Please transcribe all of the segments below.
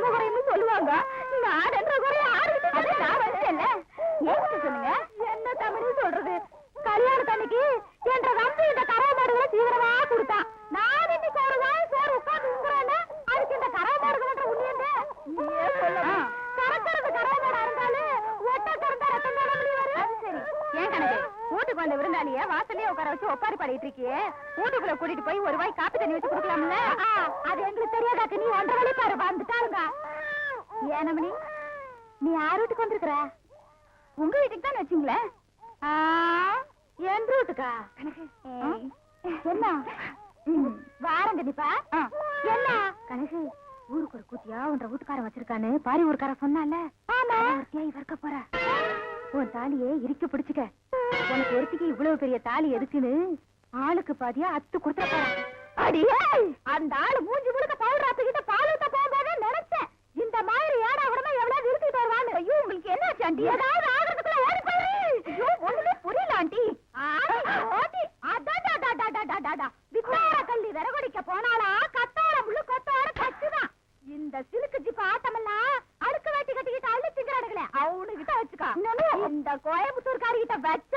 சமகுறைன்னு சொல்லுவாங்க. நான் என்ற குறைய ஆரம்பிச்சு நான் வச்சேன்ல ஏங்கிட்ட சொல்லுங்க? என்ன தமிழ் சொல்றது? கல்யாணத்து அன்னைக்கு என்ற தம்பி இந்த கறவை மாடுகளை சீக்கிரமா கொடுத்தான். நான் இன்னைக்கு ஒரு நாள் சோறு உட்கார்ந்து உங்குறேன்னா அதுக்கு இந்த கறவை மாடுகள் நீயே சொல்லணும். கறக்கிறது கறவை மாடா இருந்தாலும் ஒட்ட கறந்தா ரத்தம் வரும் சரி. ஏன் கணக்கு? வீட்டுக்கு வந்த விருந்தாளிய வாசல்லயே உட்கார வச்சு ஒப்பாரி பாடிட்டு இருக்கியே? வீட்டுக்குள்ள கூட்டிட்டு போய் ஒரு வாய் காப்பி தண்ணி வச்சு கொடுக்கலாம்ல? அது எங்களுக்கு தெரியாதாக்கு நீ ஒன்றரை வழி பாரு வந்துட்டாருங்க ஏனமணி நீ யார் வீட்டுக்கு வந்திருக்கிற? உங்க வீட்டுக்கு தான் வச்சுங்களேன் என் வீட்டுக்கா ஏய், என்ன? வாரம் கண்டிப்பா என்ன? கணக்கு ஊருக்கு ஒரு கூத்தியா உன்ற வீட்டுக்காரன் வச்சிருக்கான்னு பாரி ஊருக்காரன் சொன்னால ஆமா. இவர்க்க போற. உன் தாலியே இறுக்கி பிடிச்சுக்க. உனக்கு ஒருத்திக்கு இவ்வளவு பெரிய தாலி எதுக்குன்னு ஆளுக்கு பாதியா அத்து கொடுத்துட போறேன் அடியே அந்த ஆளு மூஞ்சி முழுக்க பவுடர் ஆத்துக்கிட்ட பால் ஊத்த போகும்போதே நினைச்சேன் இந்த மாதிரி ஏடா உடனே எவ்வளவு இருக்கிட்டு வருவான்னு ஐயோ உங்களுக்கு என்ன ஆண்டி ஏதாவது ஆகிறதுக்குள்ள ஓடி போய் ஐயோ ஒண்ணுமே புரியல ஆண்டி ஆண்டி அடாடாடாடாடாடாடா வித்தார கள்ளி விறகொடிக்க போனாலா கத்தார முள்ளு கொத்தார கச்சுதான் இந்த சிலுக்கு ஜிப் ஆட்டமெல்லாம் அழுக்கு வேட்டி கட்டிக்கிட்டு அள்ளி திங்கிறானுங்களே அவனு கிட்ட வச்சுக்கா இந்த கோயம்புத்தூர்காரி கிட்ட வச்ச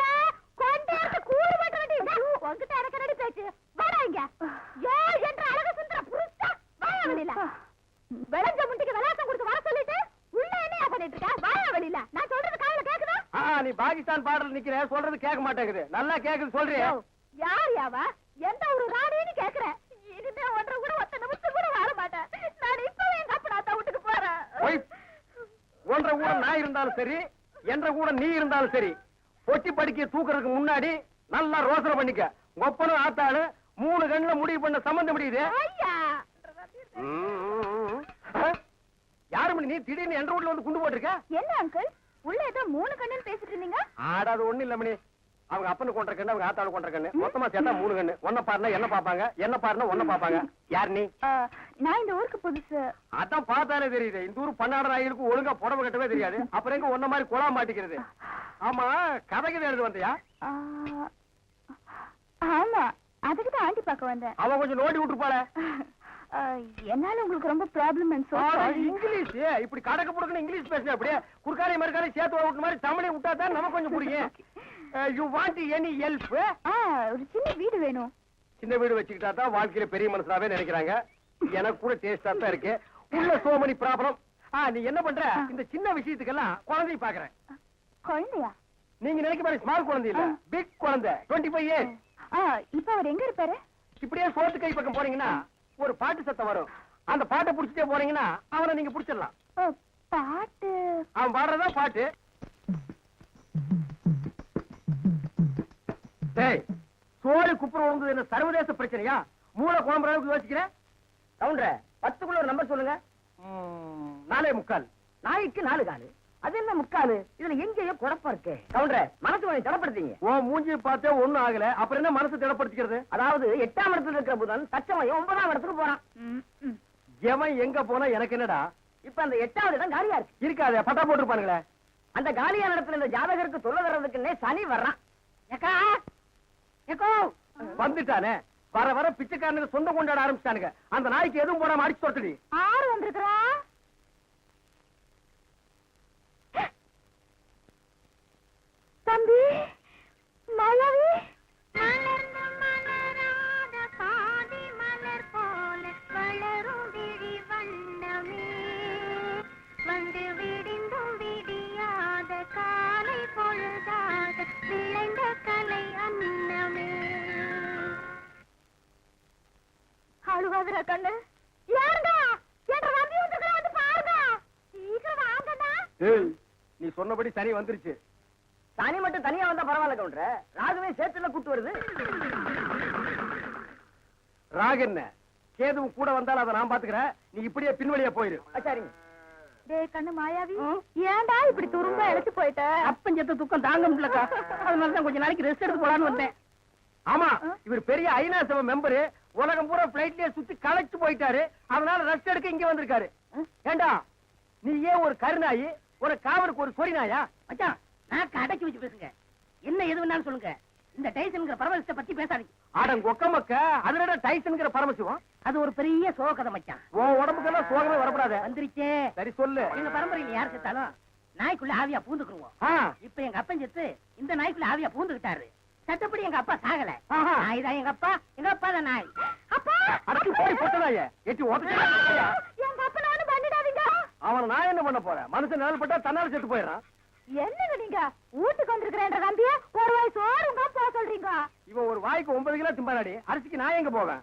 கொண்டே கூடு மட்டும் வேண்டி உங்ககிட்ட எனக்கு ரெடி பேச்சு வாடா இங்க ஏ என்ற அழகு சுந்தர புருஷா வாயா வெளியில விளைஞ்ச முண்டிக்கு விளையாட்டம் கொடுத்து வர சொல்லிட்டு உள்ள என்னையா பண்ணிட்டு இருக்க வாயா வெளியில நான் சொல்றது காதுல கேக்குதா ஆ நீ பாகிஸ்தான் பாடல் நிக்கிற சொல்றது கேட்க மாட்டேங்குது. நல்லா கேக்குது சொல்றியா? யார் யாவா? எந்த ஒரு ராணின்னு கேக்குறேன் இனிமே ஒன்றரை கூட ஒத்த நிமிஷம் கூட வர மாட்டேன். நான் இப்பவே எங்க அப்பா நான் வீட்டுக்கு போறேன். ஒய். ஒன்றரை கூட நான் இருந்தாலும் சரி என்ற கூட நீ இருந்தாலும் சரி பொட்டி படிக்க தூக்குறதுக்கு முன்னாடி நல்லா ரோசனை பண்ணிக்க. ஒப்பனும் ஆத்தாளு மூணு கண்ணுல முடிவு பண்ண சம்பந்தம் முடியுது ஐயா! யாரு மணி நீ திடீர்னு என்ற வீட்டுல வந்து குண்டு போட்டிருக்க? என்ன அங்கிள் உள்ள ஏதோ மூணு கண்ணுன்னு ஆடாது ஒண்ணு இல்ல மணி. அவங்க அப்பனு கொண்ட கண்ணு அவங்க ஆத்தாளு கொண்ட கண்ணு. மொத்தமா சேர்த்தா மூணு கண்ணு. ஒன்ன பாருனா என்ன பாப்பாங்க? என்ன பாருனா ஒன்ன பாப்பாங்க? யார் நீ? நான் இந்த ஊருக்கு புதுசு. அதான் பார்த்தாலே தெரியுது. இந்த ஊர் பன்னாடு நாய்களுக்கு ஒழுங்கா புடவை கட்டவே தெரியாது. அப்புறம் எங்க ஒன்ன மாதிரி குழா மாட்டிக்கிறது? ஆமா கதைக்கு எழுது வந்தியா? ஆமா அதுக்கு தான் ஆண்டி பார்க்க வந்தேன். அவன் கொஞ்சம் நோண்டி விட்டுருப்பாள. என்னால உங்களுக்கு ரொம்ப ப்ராப்ளம் இங்கிலீஷ் இப்படி கடக்க புடுக்கணும் இங்கிலீஷ் பேசுன அப்படியே குறுக்காரி மறுக்காரி சேர்த்து விட்ட மாதிரி தமிழை விட்டா தான் நமக்கு கொஞ்சம் பிடிக்கும். யூ வாண்ட் எனி ஹெல்ப் ஒரு சின்ன வீடு வேணும். சின்ன வீடு வச்சுக்கிட்டா தான் வாழ்க்கையில பெரிய மனுஷனாவே நினைக்கிறாங்க. எனக்கு கூட டேஸ்டா தான் இருக்கு. உள்ள சோமனி ப்ராப்ளம். ஆ நீ என்ன பண்ற? இந்த சின்ன விஷயத்துக்கெல்லாம் குழந்தைய பாக்குறேன். குழந்தையா? நீங்க நினைக்க மாதிரி ஸ்மால் குழந்தை இல்ல. பிக் குழந்தை. டுவெண்ட்டி ஃபைவ் இயர்ஸ் இப்ப அவர் எங்க இருப்பாரு? இப்படியே சோத்து கை பக்கம் போறீங்கன்னா ஒரு பாட்டு சத்தம் வரும். அந்த பாட்டை புடிச்சிட்டே போறீங்கன்னா அவனை நீங்க புடிச்சிடலாம். ஓ, பாட்டு? அவன் பாடுறதா பாட்டு? டேய் சோறு குப்புற உங்க என்ன சர்வதேச பிரச்சனையா? மூளை குழம்புற அளவுக்கு யோசிக்கிறேன். கவுண்டர பத்துக்குள்ள ஒரு நம்பர் சொல்லுங்க. நாலே முக்கால். நாய்க்கு நாலு காலு. அது என்ன முக்காலு? இதுல எங்கேயோ குழப்பம் இருக்கு. கவுண்டர மனசு கொஞ்சம் தடப்படுத்தீங்க. உன் மூஞ்சி பார்த்தே ஒண்ணும் ஆகல. அப்புறம் என்ன மனசு திடப்படுத்திக்கிறது? அதாவது எட்டாம் இடத்துல இருக்கிற புதன் தச்சமயம் ஒன்பதாம் இடத்துக்கு போறான். ம், ம். எவன் எங்க போனா எனக்கு என்னடா? இப்ப அந்த எட்டாவது இடம் காலியா இருக்கு. இருக்காதே பட்டா போட்டுருப்பானுங்களே. அந்த காலியான இடத்துல இந்த ஜாதகருக்கு தொல்லை தர்றதுக்குன்னே சனி வர்றான். ஏக்கா ஏக்கோ. வந்துட்டானே. வர வர பிச்சைக்காரனுக்கு சொந்தம் கொண்டாட ஆரம்பிச்சிட்டானுங்க. அந்த நாய்க்கு எதுவும் போடாம அடிச்சு தொட்டுடி. ஆறு வந்திருக்கிறா? ஏய் நீ சொன்னபடி சரி வந்துருச்சு. சனி மட்டும் தனியா வந்தா பரவாயில்ல கவுண்டர. ராகுவே சேர்த்துல கூட்டு வருது. ராகு என்ன? கேதுவும் கூட வந்தாலும் அதை நான் பாத்துக்கிறேன். நீ இப்படியே பின்வழியா போயிரு. சரிங்க டேய் கண்ணு மாயாவி. ஏன்டா இப்படி துரும்ப இழைச்சு போயிட்ட? அப்பஞ்சத்த துக்கம் தாங்க முடியலக்கா. அதனாலதான் கொஞ்ச நாளைக்கு ரெஸ்ட் எடுத்து போலான்னு வந்தேன். ஆமா இவர் பெரிய ஐநா சபை மெம்பரு உலகம் பூரா பிளைட்லயே சுத்தி களைச்சு போயிட்டாரு. அதனால ரெஸ்ட் எடுக்க இங்க வந்திருக்காரு. ஏண்டா? நீ ஏன் ஒரு கருநாயி ஒரு காவலுக்கு ஒரு சொறி நாயா மச்சான் நான் கடைக்கு வச்சு பேசுங்க. என்ன எது வேணாலும் சொல்லுங்க. இந்த டைசன்ங்கிற பரமசிவத்தை பத்தி பேசாதீங்க. ஆடம் கொக்கமக்க அதுல டைசன்ங்கிற பரமசிவம்? அது ஒரு பெரிய சோக கதை மச்சான். உன் உடம்புக்கெல்லாம் சோகமே வரக்கூடாது வந்துருச்சே. சரி சொல்லு. எங்க பரம்பரையில யார் செத்தாலும் நாய்க்குள்ள ஆவியா பூந்துக்குருவோம். இப்ப எங்க அப்பன் செத்து இந்த நாய்க்குள்ள ஆவியா பூந்துக்கிட்டாரு. சட்டப்படி எங்க அப்பா சாகல. நாய் தான் எங்க அப்பா. எங்க அப்பா தான் நாய். அப்பா! அடக்கி போய் பொட்டதாய எட்டி உதச்சு எங்க அப்பனை ஒண்ணும் பண்ணிடாதீங்க அவன் நான் என்ன பண்ண போறேன்? மனுஷன் நிழல் பட்டா தன்னால செத்து போயிடறான். என்னங்க நீங்க? வீட்டுக்கு வந்திருக்கிறேன்ற நம்பிய ஒரு வாய் சோறுங்க போக சொல்றீங்க. இவன் ஒரு வாய்க்கு ஒன்பது கிலோ திம்பாடி அரிசிக்கு நான் எங்க போவேன்?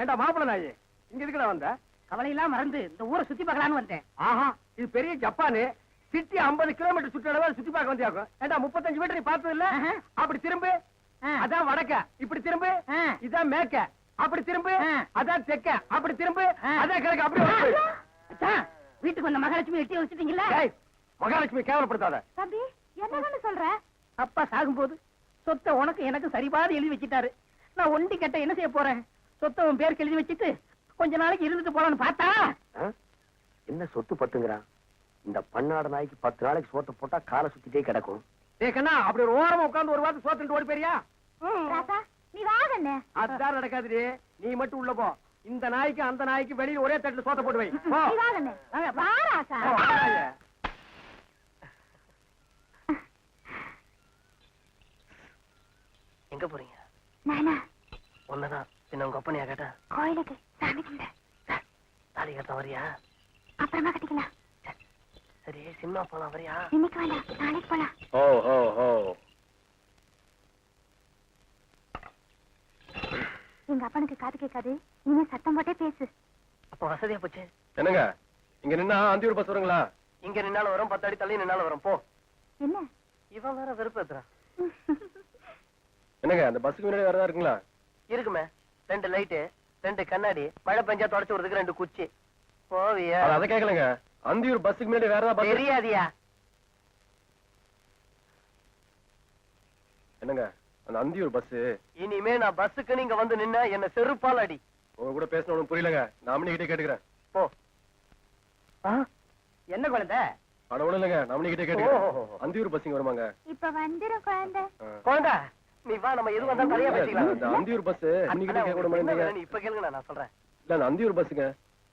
ஏண்டா மாப்பிள நாயி இங்க எதுக்குடா வந்த? கவலையெல்லாம் மறந்து இந்த ஊரை சுத்தி பார்க்கலான்னு வந்தேன். ஆஹா இது பெரிய ஜப்பானு. சிட்டி 50 கிலோமீட்டர் சுற்றளவு சுத்தி பார்க்க வந்தியாக்கும். ஏண்டா முப்பத்தஞ்சு மீட்டர் நீ பார்த்தது இல்ல. அப்படி திரும்பு. அதான் வடக்க. இப்படி திரும்பு. இதான் மேக்க அப்படி திரும்பு. அதான் தெக்க. அப்படி திரும்பு. அதான் கிழக்கு. அப்படி வீட்டுக்கு வந்த மகாலட்சுமி எட்டி வச்சுட்டீங்களா ஏய், மகாலட்சுமி கேவலப்படுத்தாத. தம்பி என்னன்னு சொல்ற? அப்பா சாகும்போது சொத்தை உனக்கு எனக்கு சரிபாதி எழுதி வச்சிட்டாரு. நான் ஒண்டி கட்ட என்ன செய்ய போறேன்? சொத்தை உன் பேருக்கு எழுதி வச்சிட்டு கொஞ்ச நாளைக்கு இருந்துட்டு போலான்னு பார்த்தா? என்ன சொத்து பத்துங்கிறான் இந்த பன்னாட நாய்க்கு பத்து நாளைக்கு சோத்த போட்டா காலை சுத்திட்டே கிடக்கும். ஏய் கண்ணா அப்படி ஒரு ஓரமா உட்கார்ந்து ஒரு வாரத்து சோத்துட்டு ஓடி போறியா நீ வாங்கண்ணே அதுதான் நடக்காதுடி. நீ மட்டும் உள்ள போ. இந்த நாய்க்கு அந்த நாய்க்கு வெளியில ஒரே தட்டுல சோத்த போட்டு வை. எங்க போறீங்க? நானா? ஒன்னதான் சின்ன உங்க அப்பனையா கேட்டா? கோயிலுக்கு சாமி கும்பிட தாலி கட்ட வரியா? அப்புறமா கட்டிக்கலாம். சரி சினிமா போலாம் வரியா? இன்னைக்கு வேண்டாம் நாளைக்கு போலாம். ஓ ஓ ஓ எங்க அப்பனுக்கு காது கேட்காது. இனிமே சத்தம் போட்டே பேசு. அப்ப வசதியா போச்சு. என்னங்க? இங்க நின்னா அந்தியூர் பஸ் வருங்களா? இங்க நின்னாலும் வரும் பத்து அடி தள்ளி நின்னாலும் வரும். போ. என்ன? இவன் வேற வெறுப்பு ஏத்துறான் என்னங்க அந்த பஸ்ஸுக்கு முன்னாடி வரதா இருக்குங்களா? இருக்குமே. ரெண்டு லைட்டு ரெண்டு கண்ணாடி மழை பெஞ்சா தொடச்சு விடுறதுக்கு ரெண்டு குச்சி. போவியா. அது அதை கேட்கலங்க. அந்தியூர் பஸ்ஸுக்கு முன்னாடி வேற ஏதாவது பஸ் தெரியாதியா? என்னங்க? அந்த அந்தியூர் பஸ் இனிமே நான் பஸ்ஸுக்கு நீங்க வந்து நின்னா என்ன செருப்பால் அடி. உங்க கூட பேசணும் புரியலங்க. நாமனி கிட்டே கேட்டுக்கிறேன். போ. என்ன குழந்தை? அட ஒண்ணும் இல்லைங்க. நாமனி கிட்டே. கேட்டுக்கிறேன். அந்தியூர் பஸ்ஸிங்க வருமாங்க. இப்ப வந்துரும் குழந்தை. ஆ. குழந்தை நீ வா நம்ம எது வந்தாலும் தனியா பேசிக்கலாம். அந்தியூர் பஸ் இன்னைக்கு கேட்க கூட மாட்டேங்க. நீ இப்ப கேளுங்க நான் சொல்றேன். இல்ல அந்த அந்தியூர் பஸ்ஸுங்க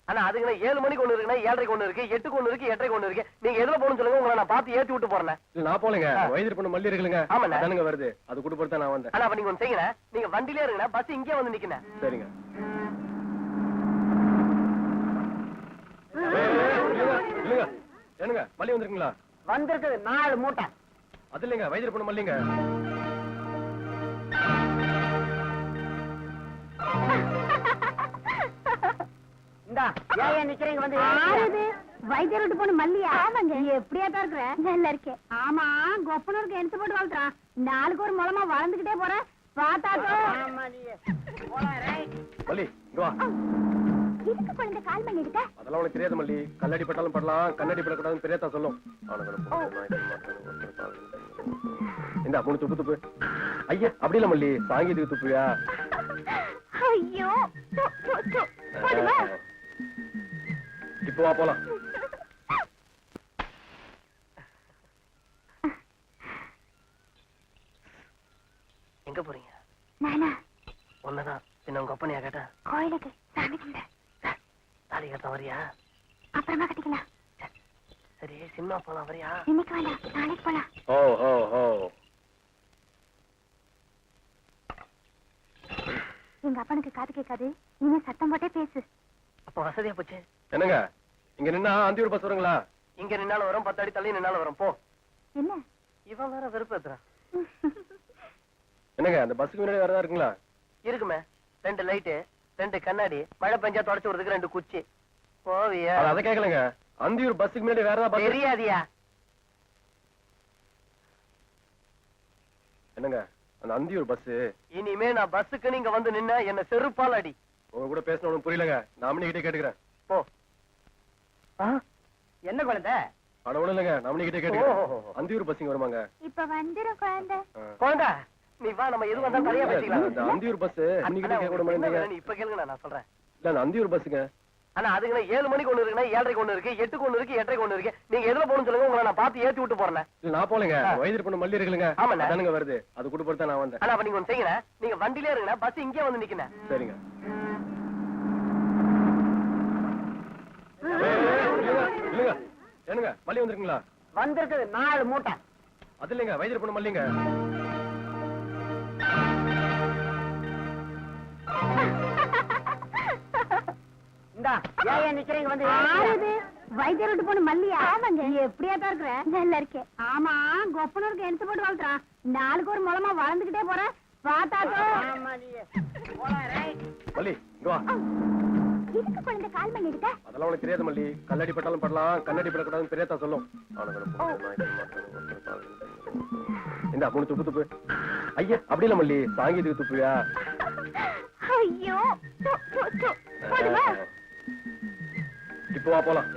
ஆனா அதுக்கு ஏழு மணிக்கு ஒண்ணு இருக்குன்னா ஏழரைக்கு ஒண்ணு இருக்கு எட்டுக்கு ஒண்ணு இருக்கு எட்டரைக்கு ஒண்ணு இருக்கு. நீங்க எதுல போகணும்னு சொல்லுங்க உங்களை நான் பார்த்து ஏத்தி விட்டு போறேன் இல்ல நான் போலங்க ஆ. வயது பொண்ணு மல்லி இருக்குல்லுங்க. ஆமாண்ணே. அதானுங்க வருது. அது கூட பொறுத்தா நான் வந்தேன். ஆனா அப்ப நீங்க ஒண்ணு செய்யுங்க. நீங்க வண்டிலே இருங்க பஸ் இங்கே வந்து நிக்கணும் சரிங்க. ஏனுங்க மல்லி வந்திருக்கீங்களா? வந்திருக்குது நாலு மூட்டை. அது இல்லைங்க வயது பொண்ணு மல்லிங்க. ஏன் நிக்கிறீங்க வந்து? ஆறுது வைத்தியர் விட்டு போன மல்லியா. ஆமாங்க. எப்படியா தான் இருக்கிற? நல்லா இருக்கேன் ஆமா கொப்பனூருக்கு எடுத்து போட்டு வளர்த்துறான் நாளுக்கு ஒரு மூலமா வளர்ந்துகிட்டே போறேன் பார்த்தாக்கோ மல்லி இங்க வா. இதுக்கு குழந்தை கால் பண்ணிடுக்க அதெல்லாம் உனக்கு தெரியாது மல்லி. கல்லடி பட்டாலும் படலாம் கண்ணடி படக்கூடாதுன்னு பெரியத்தா சொல்லும். இந்த மூணு துப்பு துப்பு. ஐயா அப்படி இல்ல மல்லி. சாங்கீதுக்கு துப்புயா ஐயோ? இப்போ வா போலாம். எங்க போறீங்க? நானா? ஒன்னதான் சின்ன உங்க அப்பனையா கேட்டா கோயிலுக்கு சாமி கும்பிட தாலி கட்ட வரியா? அப்புறமா கட்டிக்கலாம். சரி சினிமா போலாம் வரியா? இன்னைக்கு வேண்டாம் நாளைக்கு போலாம். ஓ ஓ ஓ எங்க அப்பனுக்கு காது கேட்காது. இனிமே சத்தம் போட்டே பேசு. அப்ப வசதியா போச்சு. என்னங்க? இங்க நின்னா அந்தியூர் பஸ் வருங்களா? இங்க நின்னாலும் வரும் பத்து அடி தள்ளி நின்னாலும் வரும். போ. என்ன? இவன் வேற வெறுப்பு ஏத்துறான் என்னங்க அந்த பஸ்ஸுக்கு முன்னாடி வேற ஏதாவது இருக்குங்களா? இருக்குமே. ரெண்டு லைட்டு ரெண்டு கண்ணாடி மழை பெஞ்சா தொடச்சு விடுறதுக்கு ரெண்டு குச்சி. போவியா. அது கேட்கலங்க அந்தியூர் பஸ்ஸுக்கு முன்னாடி வேற ஏதாவது பஸ் தெரியாதியா? என்னங்க அந்த அந்தியூர் பஸ் இனிமே நான் பஸ்ஸுக்கு நீங்க வந்து நின்னா என்ன செருப்பால் அடி. உங்க கூட பேசணும் புரியலங்க. நாமனி கிட்டே கேட்டுக்கிறேன். போ. என்ன குழந்தை? அட ஒண்ணும் இல்லைங்க. நாமனி கிட்டே. கேட்டுக்கிறேன் அந்தியூர் பஸ்ஸுங்க வருமாங்க. இப்ப வந்துரும் குழந்தை. குழந்தை நீ வா நம்ம எது வந்தாலும் தனியா பேசிக்கலாம். அந்தியூர் பஸ் இன்னைக்கு அண்ணா, கேட்க கூட மாட்டேங்க? நீ இப்ப கேளுங்க நான் சொல்றேன். இல்ல அந்த அந்தியூர் பஸ்ஸுங்க ஆனா அதுக்கு ஏழு மணிக்கு ஒண்ணு இருக்குன்னா ஏழரைக்கு ஒண்ணு இருக்கு எட்டுக்கு ஒண்ணு இருக்கு எட்டரைக்கு ஒண்ணு இருக்கு. நீங்க எதுல போகணும் சொல்லுங்க உங்களை நான் பார்த்து ஏத்தி விட்டு போறேன் இல்ல நான் போலங்க ஆ. வயது பொண்ணு மல்லி இருக்குல்லுங்க. ஆமாண்ணே. அதானுங்க வருது. அது கூட பொறுத்தா நான் வந்தேன். ஆனா அப்ப நீங்க ஒண்ணு செய்யுங்க நீங்க வண்டியிலே இருங்க பஸ் இங்கே வந்து நிக்கிறேன் சரிங்க. இல்லைங்க. ஏனுங்க மல்லி வந்திருக்குங்களா? வந்திருக்குது. நாலு மூட்டை. அது இல்லைங்க. வயது பொண்ணு மல்லிங்க. இந்தா ஏன் நிக்கிறீங்க? வந்து போன மல்லியா? ஆமாங்க. எப்படியா தான் இருக்கிற? நல்லா இருக்கேன். ஆமா கொப்பனூருக்கு எடுத்து போட்டு வளர்த்துறான் நாளுக்கு ஒரு மூலமா வளர்ந்துகிட்டே போற. பார்த்தாக்கோ மல்லி இங்க வா. இதுக்கு குழந்தை கால் பண்ணி இருக்க அதெல்லாம் உனக்கு தெரியாது மல்லி. கல்லடி பட்டாலும் படலாம் கண்ணடி படக்கூடாதுன்னு பெரியத்தா சொல்லும். இந்த மூணு துப்பு துப்பு. ஐயா அப்படி இல்ல மல்லி. சாங்கீதுக்கு துப்புவியா? ஐயோ? இப்போ வா போலாம்.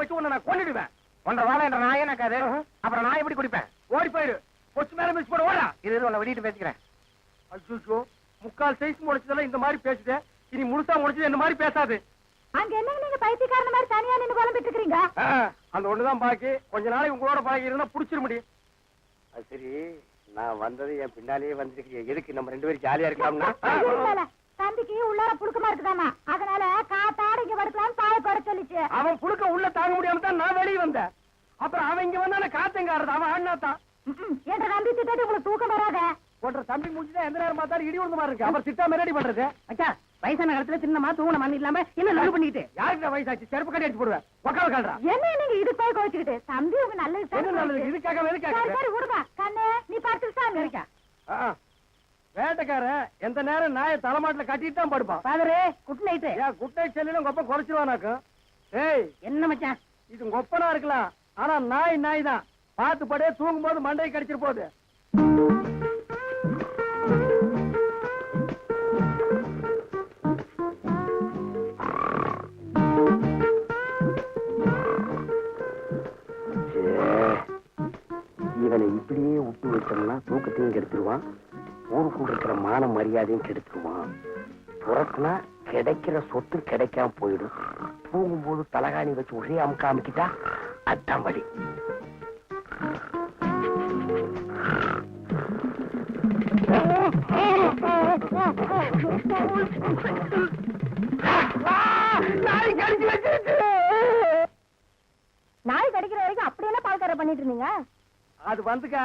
வச்சு உன்னை நான் கொண்டுடுவேன் ஒன்றரை வாழை என்ற நாயே அது அப்புறம் நான் எப்படி குடிப்பேன்? ஓடி போயிடு. கொச்சு மேல மிஸ் போட ஓடா. இது உன்னை வெடிட்டு பேசிக்கிறேன். அச்சோ முக்கால் சைஸ் முடிச்சதெல்லாம் இந்த மாதிரி பேசுது. இனி முழுசா முடிச்சது இந்த மாதிரி பேசாது. அங்க என்னங்க நீங்க பைத்தியக்காரன மாதிரி தனியா நின்னு புலம்பிட்டு இருக்கீங்க ஆ, அந்த ஒண்ணுதான் பாக்கி. கொஞ்ச நாளைக்கு உங்களோட பழகி இருந்தா புடிச்சிட முடியும். அது சரி நான் வந்தது என் பின்னாலேயே வந்திருக்கீங்க. எதுக்கு நம்ம ரெண்டு பேரும் ஜாலியா இருக்கலாம்னா? தம்பிக்கு உள்ளார புழுக்கமா இருக்குதாமா? அதனால காத்தாட இங்க படுக்கலாம்னு பாய போட சொல்லிச்சு. அவன் புழுக்க உள்ள தாங்க முடியாம தான் நான் வெளியே வந்தேன். அப்புறம் அவன் இங்க வந்தானே காத்தங்காரது அவன் அண்ணாத்தான் ம்ம். என்ற தம்பி திட்டாட்டி உங்களுக்கு தூக்கம் வராத? போன்ற தம்பி முடிச்சுதான் எந்த நேரம் பார்த்தாலும் இடி விழுந்த மாதிரி இருக்கு அப்புறம் திட்டா ரெடி பண்றது? அச்சா வயசான காலத்துல சின்னமா தூங்கின மண் இல்லாம என்ன லவ் பண்ணிட்டு யாருக்கு வயசாச்சு? செருப்பு கட்டி அடிச்சு போடுவேன். கால்றா. என்ன நீங்க இது போய் கோச்சுக்கிட்டு தம்பி உங்க நல்லது என்ன நல்லது? இதுக்காக சரி சரி கண்ணு நீ பார்த்து சாமி இருக்கா வேட்டைக்காரன் எந்த நேரம் நாயை தலைமாட்டுல கட்டிட்டு தான் படுப்பான். பாதரே குட் நைட்டு ஏன் குட்டை செல்லிலும் கொப்ப குறைச்சிருவானாக்கும்? ஏய். என்ன மச்சான்? இது கொப்பனா இருக்கலாம். ஆனா நாய் நாய் தான். பார்த்து படே தூங்கும் போது மண்டையை கடிச்சிட்டு போகுது கெடுத்துருவான். ஊருக்குள்ள இருக்கிற மான மரியாதையும் கெடுத்துருவான். புறத்துனா கிடைக்கிற சொத்து கிடைக்காம போயிடும். தூங்கும்போது தலகாணி வச்சு ஒரே அமுக்க அமுக்கிட்டா அதான் வழி நாய் கடிச்சு வச்சிருச்சு. நாய் கடிக்கிற வரைக்கும் அப்படி என்ன பால்கார பண்ணிட்டு இருந்தீங்க? அது வந்துக்கா.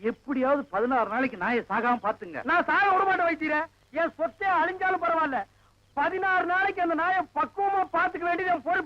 எப்படியாவது பதினாறு நாளைக்கு நாயை சாகாம பாத்துங்க நான் சாக விட மாட்டேன் வைத்தீர என் சொத்தே அழிஞ்சாலும் பரவாயில்ல. பதினாறு நாளைக்கு அந்த நாயை பக்குவமா பாத்துக்க வேண்டியது என் பொறுப்பு.